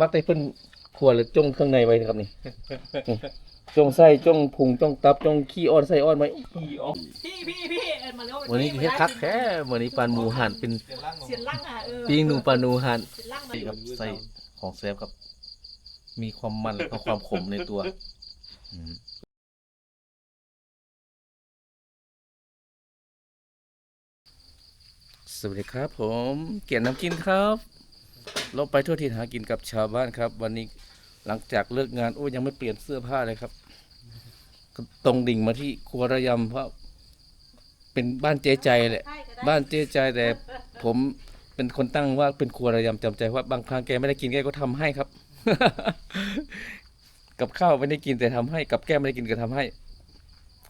มักแต่เพิ่นขัวหรือจงเครื่องในไว้นะครับนี่นี่จงไส้จงพุงจงตับจงขี้อ้อนไส้อ้อนไว้พี่พี่พี่เอ็นมาแล้ววันนี้เฮ็ดคักแท้วันนี้ปลาหมูหั่นเป็นเสียนล่างอะเออปิ้งหนูปลาหนูหั่นเสียนล่างมานี่ครับใส่ของแซ่บครับ มีความมันและก็ความขมในตัวอืมสวัสดีครับ ผม เกียรติน้ำกินครับ เราไปทั่วทิศหากินกับชาวบ้านครับ วันนี้หลังจากเลิกงานโอ้ยังไม่เปลี่ยนเสื้อผ้าเลยครับก็ตรงดิ่งมาที่ครัวระยำเพราะเป็นบ้านเจ๊ใจแหละ บ้านเจ๊ใจแต่ผมเป็นคนตั้งว่าเป็นครัวระยำจำใจว่าบางครั้งแกไม่ได้กินแกก็ทำให้ครับ กับข้าวไม่ได้กินแต่ทำให้ กับแก้มไม่ได้กินก็ทำให้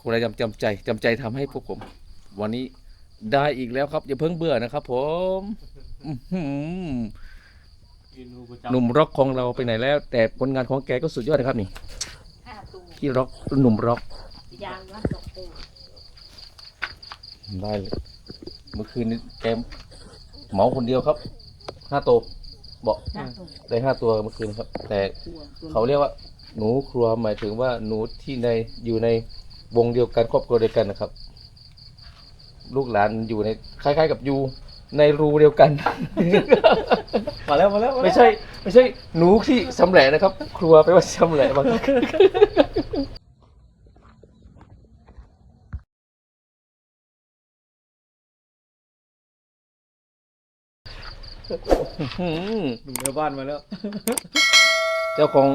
ครัวระยำจำใจจำใจทำให้พวกผม วันนี้ได้อีกแล้วครับอย่าเพิ่งเบื่อนะครับ ผมอื้อ หือหนุ่มร็อกของเราไปไหนแล้ว แต่ผลงานของแกก็สุดยอดนะครับนี่ห้าตัวที่ร็อกหนุ่มร็อกยางละสองตัวได้เลยเมื่อคืนนี้แกเหมาคนเดียวครับห้าตัวบอกห้าตัวได้ห้าตัวเมื่อคืนครับ แต่ตัวตัวเขาเรียกว่า หนูครัวหมายถึงว่าหนูที่ในอยู่ในวงเดียวกันครอบครัวเดียวกันนะครับ ลูกหลานอยู่ในคล้าย ๆ กับอยู่ ในรูเดียวกัน มาแล้วมาแล้วไม่ใช่ ไม่ใช่หนูที่ชำแหละนะครับ ครัวไปลว่าชำแหละบางอื้อหือหนุ่มแถวบ้านมาแล้ว เจ้าของ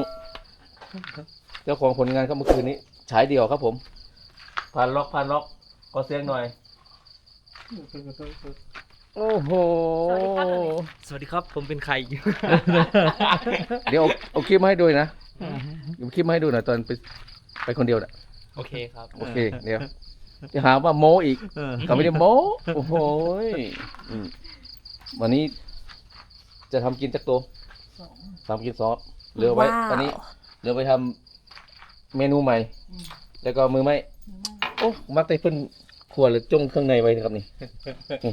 เจ้าของผลงานครับเมื่อคืนนี้ฉายเดี่ยวครับผมผ่านล็อกผ่านล็อกก็เสียงหน่อย โอ้โหสวัสดีครับ ผมเป็นใคร เดี๋ยวเอาเอาคลิปมาให้ดูนะเอาคลิปมาให้ดูหน่อยตอนไปไปคนเดียวน่ะ โอเคครับ โอเค เดี๋ยวจะหาว่าโมอีกก็ไม่ได้โมโอ้โหยอืมวันนี้ จะทำกินจักตัวสองทำกินซอสเหลือไว้ตอนนี้เหลือไปทำเมนูใหม่ แล้วก็มือไม่โอ้มักแต่เพิ่นขัวหรือจงเครื่องในไว้นะครับนี่นี่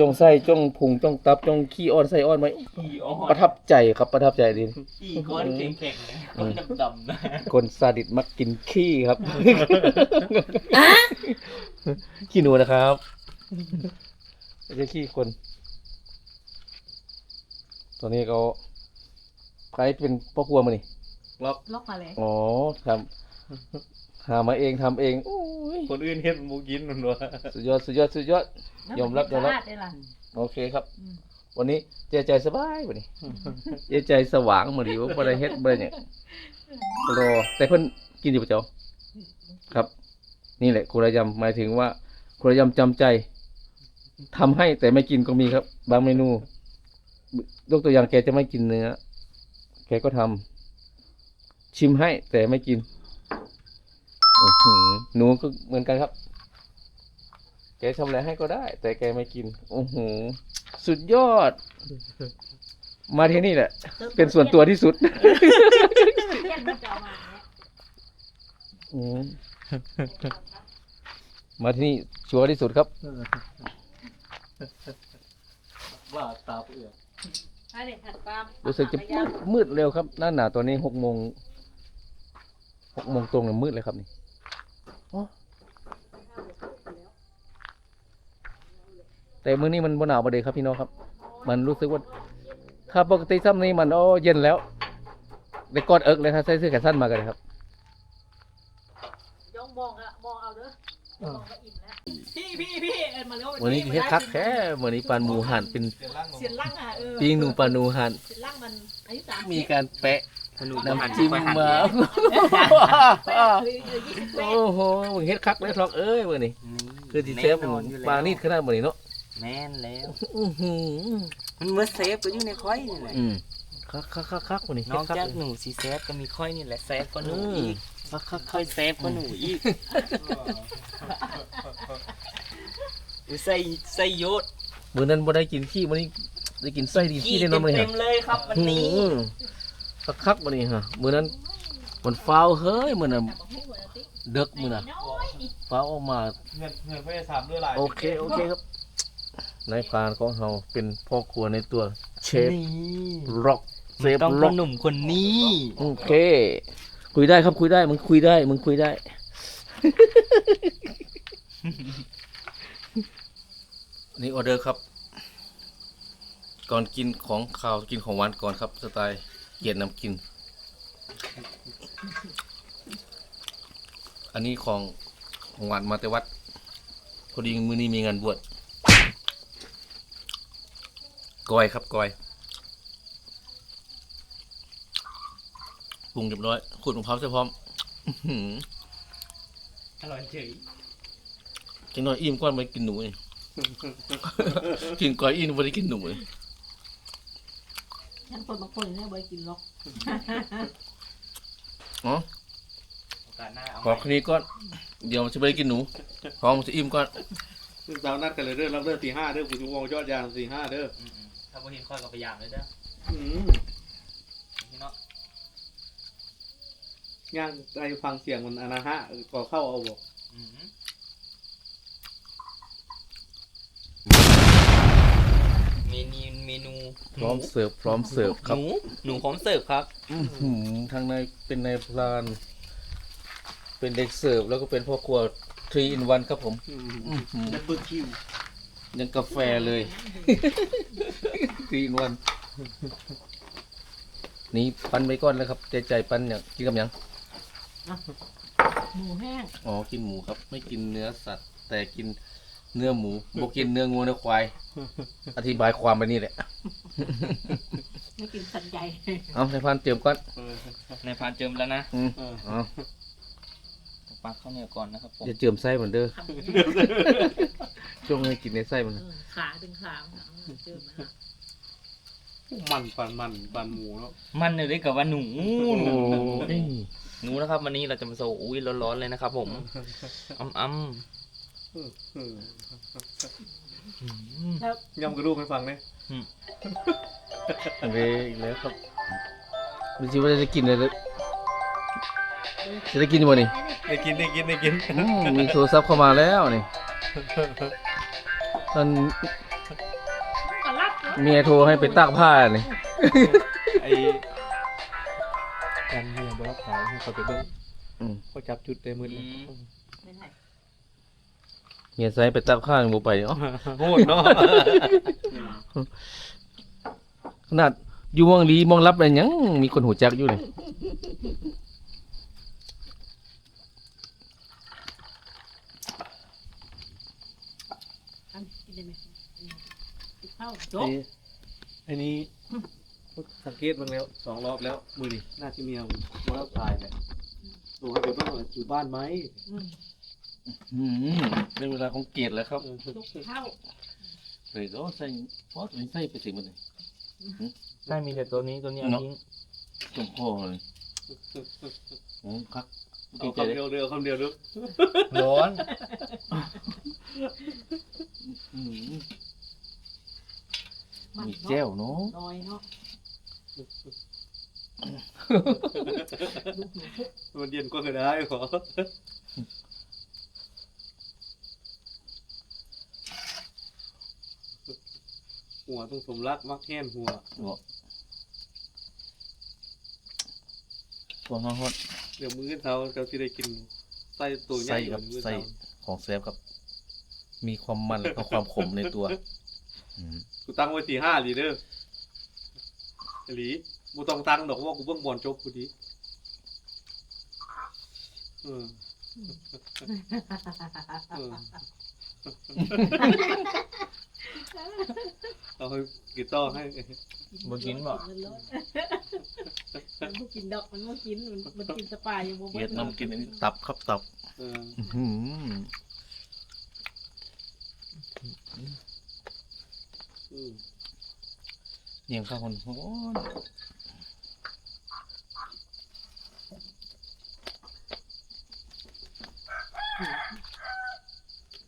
จงไส้จงพุงจงตับจงขี้อ้อนไส้อ้อนไว้อีอ๋อประทับใจครับประทับใจดีอีก้อนแข็งๆนะก้อนดำๆนะคนซาดิสมักกินขี้ครับขี้หนูนะครับไม่ใช่ขี้คน ตอนนี้ก็ใครเป็นพ่อครัวมานี่ล็อกล็อกมาเลยอ๋อทำ หามาเองทำเองโอ้ยคนอื่นเห็นหมูกินมันวะสุดยอดสุดยอดสุดยอด ยอมรับยอมรับสะาดได้ล่ะ โอเคครับ อืม วันนี้เจใจสบายวันนี้ เจใจสว่างมาดีว่าบ่ได้เฮ็ดบ่ได้เนี่ยรอแต่เพิ่นกินอยู่ปะเจ้าครับ นี่แหละครูระยำหมายถึงว่าครูระยำจำใจทำให้แต่ไม่กินก็มีครับ บางเมนูยกตัวอย่างแกจะไม่กินเนื้อ แกก็ทำชิมให้แต่ไม่กินอื้อ หือหนูก็เหมือนกันครับ แกทำอะไรให้ก็ได้ แต่แกไม่กินโอ้โหสุดยอด มาที่นี่แหละ เป็นส่วนตัวที่สุดเทียนมันจะเอามาเนี่ยอืมมาที่นี่ชัวร์ที่สุดครับว่าตาเปลือกให้เด็กถัดตามรู้สึกจะมืดมืดเร็วครับ หน้าหนาวตัวนี้หกโมงหกโมงตรงเลยมืดเลยครับนี่อ๋อ แต่มื้อนี้มันบ่หนาวประเดี๋ยวครับพี่น้องครับ มันรู้สึกว่า ถ้าปกติซ้ำนี้มันโอ้เย็นแล้วได้กอดเอิกเลยถ้าใส่เสื้อแขนสั้นมากันเลยครับย่องมองอะมองเอาเด้อมองก็อิ่มแล้วพี่พี่พี่เอ็นมาแล้ววันนี้เฮ็ดคักแท้วันนี้ปลาหมูหั่นเป็นเสียนล่างอะเออปิ้งหนูปลาหนูหั่นเสียนล่างมันอายุสามมีการแปะ สนุกน้ำจิ้มมาแปดหรือหรือยี่สิบแปดโอ้โหมึงเฮ็ดคักเลยทอกเอ้ยวันนี้คือที่เซฟปลานิดขนาดวันนี้เนาะแม่นแล้วอื้อหือมันเมื่อเซฟก็อยู่ในค่อยนี่แหละอืมคักคักคักคักวันนี้นอกคัจากเลยหนูสีเซฟก็มีค่อยนี่แหละเซฟก็หนูอืมอีกคักคักค่อยเซฟก็หนูอีกอุยใส่ใส่ยศมื้อนั้นบ่ได้กินขี้มื้อนี้ได้กินไส้ดีขี้ได้เนาะมื้อเต็นี้มๆเลยครับวันนี้ อื้อคักคักวันนี้ฮะมื้อนั้นมันฟาวเฮ้ยมื้อนั้นเดึกมื้อน่ะน้อยนี่ฟาวออกมาเงินเงินไม่ได้สามด้วยหลายโอเคโอเคครับนายพรานของเราเป็นพ่อครัวในตัวเชฟนี่ร็อกเซฟต้องล็พ่ออกหนุ่มคนนี้โอเค คุยได้ครับคุยได้มึงคุยได้มึงคุยได้นี่ออเดอร์ครับ ก่อนกินของข้าวกินของหวานก่อนครับสไตล์ เกียรตินำกิน อันนี้ของของหวานมาแต่วัด พอดีมือนี้มีงานบวชกอยครับกอยปรุงเรียบร้อยขูดมะพร้าวใส่พร้อมอื้อหืออร่อยเฉยกินหน่อยอิ่มก้อนไม่กินหนูนี่ กินก้อยอิ่มไม่ได้กินหนูเลย ฉันคนบางคนเนี่ยบ่ได้กินหรอกอ๋อโอกาสหน้าเอาขอแค่นี้ก้อนเดี๋ยวมันจะไม่ได้กินหนูพร้อมมันจะอิ่มก้อนซึ่งเรานัดกันเลยเด้อเราเด้อตีห้าเด้อกูจะวงยอดยางตีห้าเด้ออืมๆถ้าบ่เห็นค่อยก็พยายามเลยเด้ออืมพี่เนาะย่างใจฟังเสียงมันอนาฮะก็เข้าเอาบอกอืม เมนูเมนูพร้อมเสิร์ฟพร้อมเสิร์ฟครับหนูหนูพร้อมเสิร์ฟครับ อื้อหือทางในเป็นนายพราน เป็นเด็กเสิร์ฟแล้วก็เป็นพ่อครัวทรีอินวันครับผมอืมอื้อหือดับเบิลคิวยังกาแฟเลยทรีอินวันนี่ปั้นไปก้อนแล้วครับใจใจปั้นเนี่ยกินกับหยัง หมูแห้งอ๋อ กินหมูครับ ไม่กินเนื้อสัตว์ แต่กิน เนื้อหมูบกินเนื้องูเนื้อควาย อธิบายความไปนี่แหละไม่กินสัตว์ใหญ่เอาในพันเตรียมก่อนเออในพานเจิมแล้วนะอืมเออเอาปักข้าวเหนียวก่อนนะครับผมอย่าเจิมไส้เหมือนเด้อคำนี้ช่วงให้กินในไส้มันเออขาดึงขามันเออเจอมันอะมันปันมันปันหมูเนาะมันเนี่ยเรียกกับว่าหนูโอ้ยหนูนะครับวันนี้เราจะมาโซอุ้ยร้อนๆเลยนะครับผมอ้ำอ้ำเออเอออืมแล้วยำกระดูกให้ฟังเนี่ยอันนี้อีกแล้วครับดูสิว่าจะกินอะไรจะได้กินบ่นี่ได้กินได้กินได้กินอืมมีโทรศัพท์เข้ามาแล้วนี่ตอนกระลับเนอะเมียโทรให้ไปตากผ้านี่ไอ้การเมียบรับสายให้เขาไปเบิ้งอืมเขาจับจุดเต็มมือเลย ไม่ได้เมียใส่ไปตากผ้ายังบ่ไปเนาะโหดเนาะขนาดอยู่เมองลีเมองรับอะไรยังมีคนหูจักอยู่เลยอันกินได้ไหมอืมติดข้าวจบไอ้นี้สังเกตบ้างแล้วสองรอบแล้ว มือนี่น่าจะมีเอาบรับสายเนี่ยดูให้ไปเบิ้งว่าอยู่บ้านไหม อืมอืมเป็นเวลาของเกียรติแล้วครับเออลุกข้าวเลยก็ใส่พอใส่ไปสิมันเลยได้มีแต่ตัวนี้ตัวนี้เอาเนาะทิ้งจมคอเลยโอ้ครับเอาคำเดียวเดียวคำเดียวเดียวร้อนอืมมันมีเนาะแจ้วเนาะลอยเนาะลูกหนูพุกมันเย็นก็ได้ขอ หัวต้องสมรักมักแห้นหัวบอกตัวน้องฮอดเดี๋ยวมื้อเช้าเราจะได้กินไส้ตัวใหญ่ไส้ครับมื้อไส้เช้าของแซฟครับ มีความมันและก็ความขมในตัวอืมกูตั้งไว้ตีห้าลีเด้อหลีกูต้องตั้งดอกว่ากูเบิ่งบอลจบกูดีเออเออ เอาให้กีตาร์ให้บ่กินบ่ มันเลยมันบ่กินดอกมันบ่กินมันมันกินสปาอยู่บ่เวียดนามกินอันนี้ตับครับตับเอออื้อหืออืมเนียงข้าวคนโอ้ย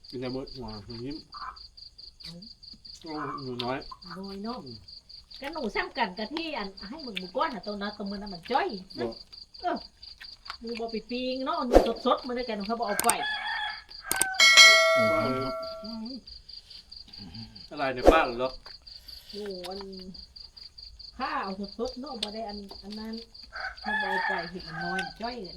กินได้หมดหัวหนูยิ้มโอ้ หนูน้อย โดยเนาะกันหนูซ้ำกันกับที่อันให้มึงหมูก้อนอะตัวนั้นตัวมือนั้นมันจ้อยบอกมือบ่ไปปีงเนาะหนูสดๆมาด้วยกันเขาบอกเอาไปอื้อว่าหืออืมอะไรในป้าหรือหรอโอ้อันข้าเอาสดๆเนาะบ่ได้อันอันนั้นถ้าบ่เอาไปเห็ดมันน้อยจ้อยเลย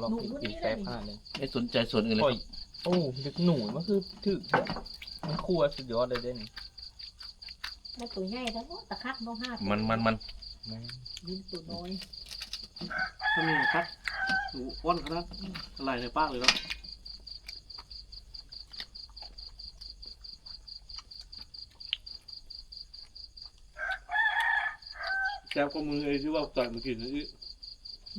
ลองกินกินแป๊บขนาดนี้ไม่สนใจส่วนอื่นเลยโอ้คยรับโอ้ดึกหนูมันคือถึกมันคั่วสุดยอดเลยเด่น มันตัวใหญ่ทั้งหมดตะคักน้องห้าตัวมันมันมันแม่งยินตัวน้อยถ้ามีครับหนูอ้อนขนาดอะไรในปากเลยเนาะแซ่บก็มือไอ้ที่ว่าต่อยมากินนี่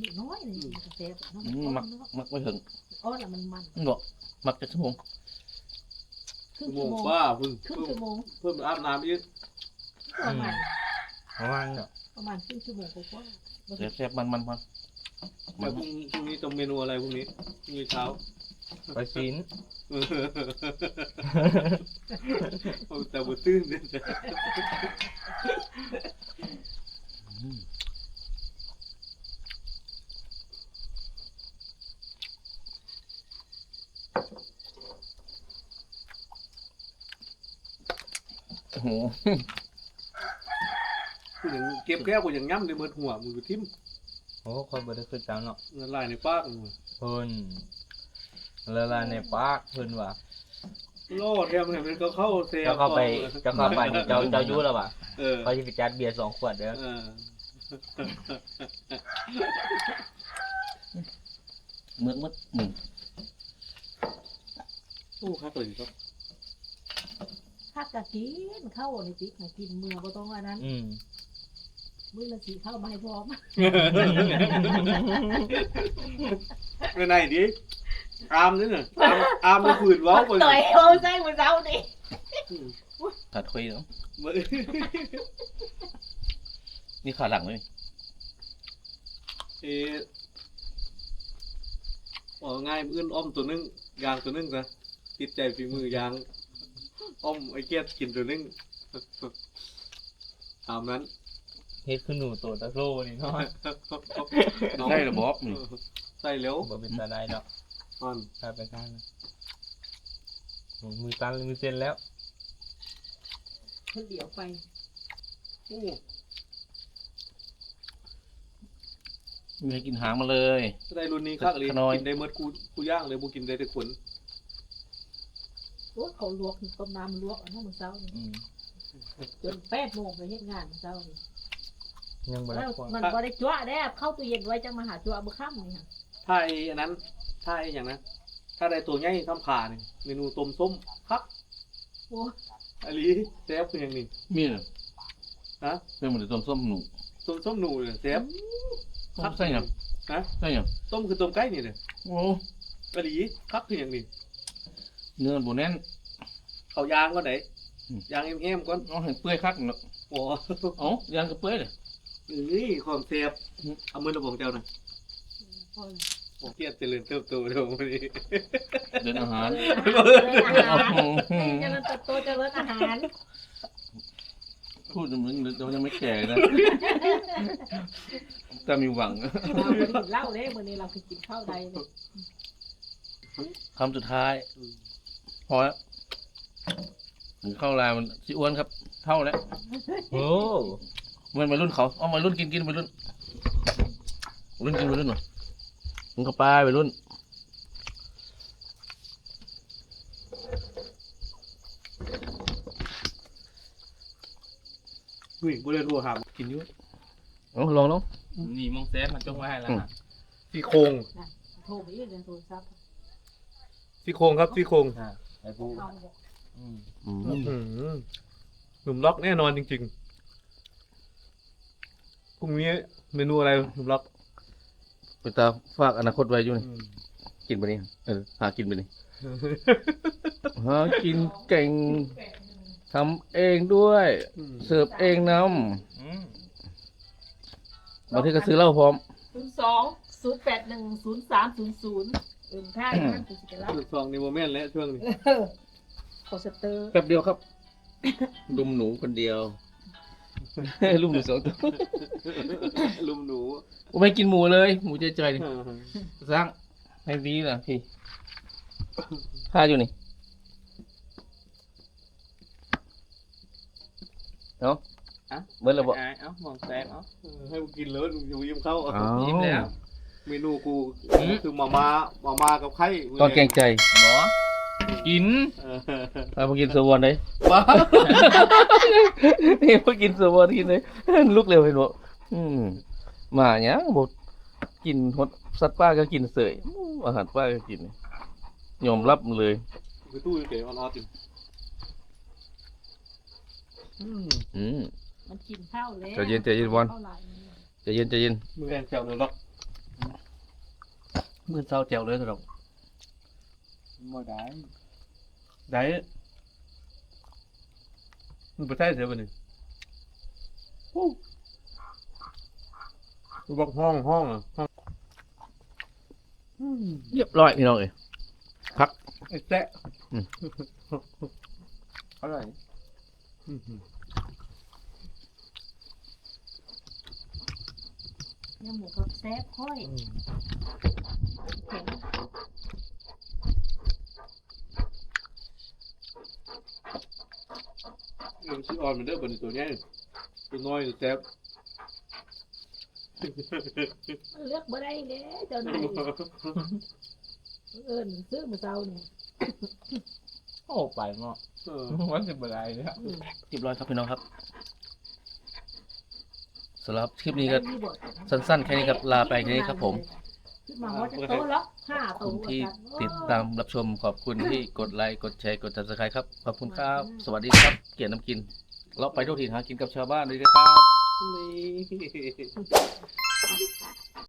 นิดน้อยเลยเสียบน้อืมำมัมักนมักไม่ถึงอ้อนละมันมันมันบอกมักจะชั่วโมงครึ่งชั่วโมชั่วงโมงว่าเพิ่งครึ่งเพิ่มชั่วโมงเพิ่มอาบน้ำอีก ประมาณประมาณเนาะประมาณครึ่งชั่วโมงกว่าๆแซ่บแซ่บมันมันมันแต่พรุ่งพรุ่งนี้ต้องเมนูอะไรพรุ่งนี้พรุ่งนี้เช้าไปซินเออเอาแต่บ่ตื่นเด้อโอ้โห กูยังเก็บแก้วกูยังย่ำเลยเบิดหัวมือทิ่มโอ้คนบ่ได้ขึ้นจังเนาะเงินลายในปากมึงเพิ่นละลายในปากเพิ่นว่าโลดแทมเห็นมันก็เข้าเซลเจ้าเข้าไปเจ้าเข้าไปนี่เจ้าเจ้าอยู่แล้วว่ะเออเขาสิไปจัดเบียร์สองขวดเด้อเออเมือกมัดหนึ่งโอ้ครับเลยครับถ้ากะกินเข้าในติ๊กให้กินเมื่อบ่ต้องอันนั้น อืม มื้อละสีเข้ามาให้พร้อมไม่ไหนดิอามนี่น่ะอามอามมันฝืนเว้าไปต่อยเอาใส่มื้อเช้านี่ขาดคุยเนาะมื้อนี่ขาหลังเลยเออบอกง่ายมื้ออื่นอ้อมตัวนึงยางตัวนึงซะติดใจฝีมือยางอ้อมไอ้เกียดกินตัวนึงตามนั้น เฮ็ดคือหนูตัวตะโลนี่เนาะใช่หรือบอบนี่ใส่แล้วบ่เป็นตาได้ดอกอ่อนถ้าไปข้างนะโอ้มือตันมือเส้นแล้วเพิ่นเดี๋ยวไปโอ้มีให้กินหางมาเลยได้รุ่นนี้คักเลยขน้อยกินได้เมื่อกูกูย่างเลยบ่กินได้แต่ขนโอ้เขาลวกต้มน้ำลวกอันนั้นมื้อเช้านี่อืมจน8โมงไปเฮ็ดงานมื้อเช้านี่ ยังบ่แล้ได้วควงมันบ่ได้จั่วแด้เข้าตู้เย็นไว้จังมาหาจั่วมื้อค่ำนี่ค่ะถ้าไอ้อันนั้น ถ้าไอ้อย่างนั้น ถ้าได้ตัวใหญ่ทำขานี่เมนูต้มส้มคักโอ้อันนี้แซ่บคืออย่างนี้มีเหรอฮะเป็นเหมือนต้มส้มหนูต้มส้มหนูเนี่ยแซ่บครับใช่ยังฮะใช่ยังต้มคือต้มไก่นี่เนี่ยโอ้อันนี้คักคืออย่างนี้เนื้อมันโบแน่นเขายางก่อนไหนอืมยางแห้มๆก่อนเอาให้เปื่อยคักเนาะโอ้ เอ้ายางก็เปื่อยเลย นี่ความแซ่บอืมเอามือระบงเจ้าหน่อยโอ้ยโอ้เกียดเจริญเติบโตเดี๋ยววันนี้เดินอาหารเจริญอาหารอื้อหือเจริญเติบโตเจริญอาหารพูดเหมือนเรายังไม่แก่นะแต่มีหวังเราบ่ได้กินเหล้าเลยมื้อนี้เราคือกินข้าวใดเนี่ยคำสุดท้าย พอแล้วถึงเข้าลายมันสิอ้วนครับ เท่าแล้วโอ้ มันวัยรุ่นเขาเอาวัยรุ่นกินกินวัยรุ่นวัยรุ่นกินวัยรุ่นหน่อยมึงเข้าไปวัยรุ่นอุ้ยบ่ได้รัวหามกินอยู่เอาลองลองนี่มองแซ่บมันจงไว้ให้แล้วนะซี่โครงโทรไปอีกเดือนโทรศัพท์ซี่โครงครับซี่โครงอ่าไอ้ปูเอาบ่อืม อืมอื้อหือหนุ่มล็อกแน่นอนจริงๆพ รุ่งนี้เมนูอะไรหนุ่มล็อกไปตาฝากอนาคตไว้อยู่นี่กินไปนี่เออหากินไปนี่หากินเก่งทำเองด้วย เสิร์ฟเองนอืมำบางทีก็ซื้อเหล้าพร้อม02 081 0300อื่นท่ามันคือสิไปรับสุดซองในโมเมนต์และช่วงนี้โคสเตอร์แป๊บเดียวครับลุมหนูคนเดียว ลุมหนูสองตัวลุมหนูผมไม่กินหมูเลย หมูใจๆนี่สร้างให้ดีนะพี่ค่าอยู่นี่เนาะไออะเบิดแล้วบ่อายเอ้ามองแซมเอ้าเออให้กูกินเลยอยู่ยิ้มเข้าอ้าวยิ้มแล้วเมนูกูอืมคือมาม่ามาม่ากับไข่ตอนแกงใจบอ กินเออเอามากินสวรรค์เลยบ้านี่มากินสวรรค์กินเลยลุกเร็วเห็นบ่อืมมาหยังบ่กินหดสัตว์ป่าก็กินเสยอู้อาหารป่าก็กินยอมรับเลยคือตู้เก๋ออนออดอยู่อืมอืมมันกินข้าวแล้วใจเย็นใจเย็นบอลข้าวหลายมื้อใจเย็นใจเย็นมือแอนแจวเลยหรอกมือเศร้าแจวเลยหรอก บ่ได้ได้มันไม่ใช่เสียบันนี้บอกห้องห้องอะห้องเรียบร้อยพี่น้องเอ้ยไอ้แซะอร่อยเนี่ยหมูกับแซ่บค่อยแข็ง มันชื่อออนมันเด้อบันนี้ตัวเนี้ยตัวน้อยแซ่บเลือกบ่ได้เด้เจ้านายเอิ้นซื้อมื้อเช้านี่โอ้ไปเนาะเออว่าสิบ่ได้เลยอะอืมเรียบร้อยครับพี่น้องครับสำหรับคลิปนี้ก็ได้มีบทสั้นๆแค่นี้ครับลาไปแค่นี้ครับผม ขึ้นมาว่าจะโตแล้ว ห้าขอบโตคุณที่ว่าซั่นติดตามรับชมขอบคุณที่กดไลค์กดแชร์กด subscribe ครับ ขอบคุณครับ สวัสดีครับ เกียรติน้ำกิน เราไปทุกถิ่นหากินกับชาวบ้านเลยนะครับ นี่